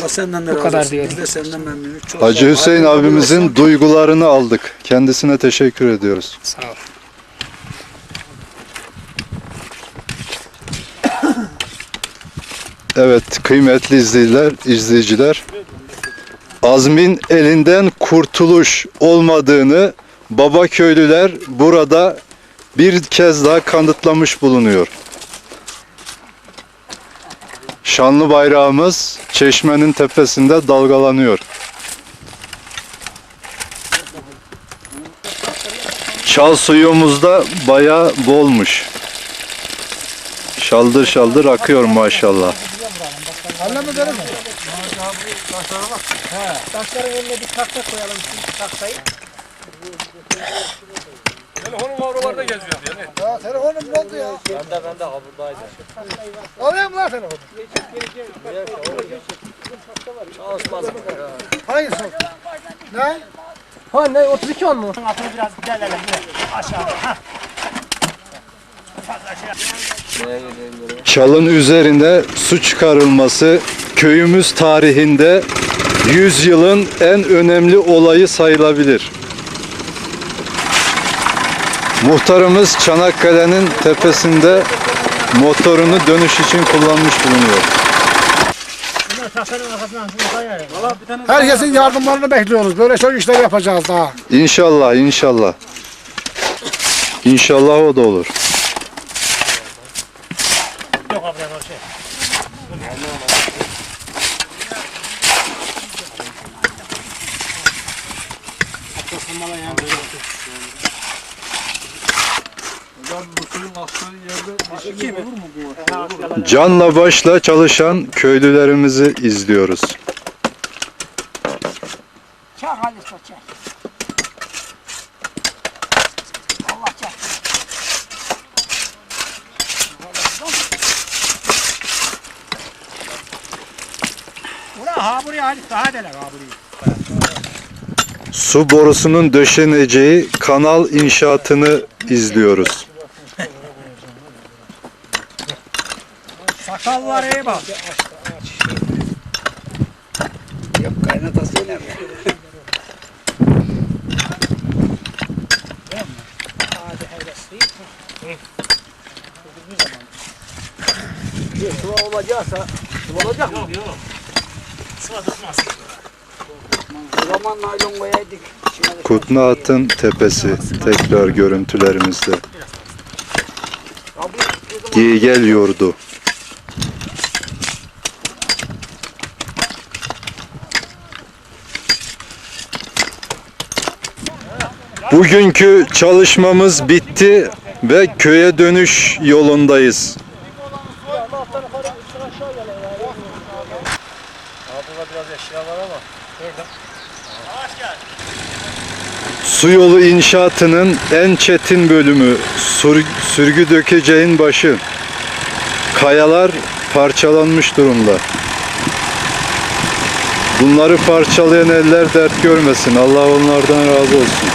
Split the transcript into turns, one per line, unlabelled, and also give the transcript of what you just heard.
Allah senden de razı
kadar
olsun. Biz de senden memnunuz. Çok
Hacı
sağ ol.
Hüseyin
Hayırlı
abimizin
olsun.
duygularını aldık. Kendisine teşekkür ediyoruz.
Sağ ol.
Evet kıymetli izleyiciler, izleyiciler Azmin elinden kurtuluş olmadığını baba köylüler burada bir kez daha kanıtlamış bulunuyor. Şanlı bayrağımız çeşmenin tepesinde dalgalanıyor. Çal suyumuz da bayağı bolmuş. Şaldır şaldır akıyor maşallah.
Taşların önüne bir tahta koyalım tahtayı.
Telefonum avralarda geziyor diye. Ne?
Ya telefonum ne oldu ya?
Ben de ben de ha buradaydı.
Alayım lan telefonu.
Çalışmaz.
Hangisi? Ne?
Ha ne 32 on mu?
Altını biraz derleyelim. Aşağıya. Ha.
Çalın üzerine su çıkarılması köyümüz tarihinde 100 yılın en önemli olayı sayılabilir. Muhtarımız Çanakkale'nin tepesinde motorunu dönüş için kullanmış bulunuyor.
Herkesin yardımlarını bekliyoruz. Böyle çok işler yapacağız daha.
İnşallah, inşallah. İnşallah o da olur.
Abi o şey.
Canla başla çalışan köylülerimizi izliyoruz.
Çak Halis o çak. Allah çak. Ula ha buraya Halis daha deler ha.
Su borusunun döşeneceği kanal inşaatını izliyoruz.
Sakallara iyi bak.
Yok kaynatasıyla mı?
Hadi hevesliyim.
Sıva olacaksa sıva olacak mı?
Yok yok. Sıra tutmaz.
O zaman naylon koyaydık. Şimdi
Kutnaat'ın tepesi tekrar görüntülerimizde. Gel yurdu. Bugünkü çalışmamız bitti ve köye dönüş yolundayız. Su yolu inşaatının en çetin bölümü sur- sürgü dökeceğin başı. Kayalar parçalanmış durumda. Bunları parçalayan eller dert görmesin. Allah onlardan razı olsun.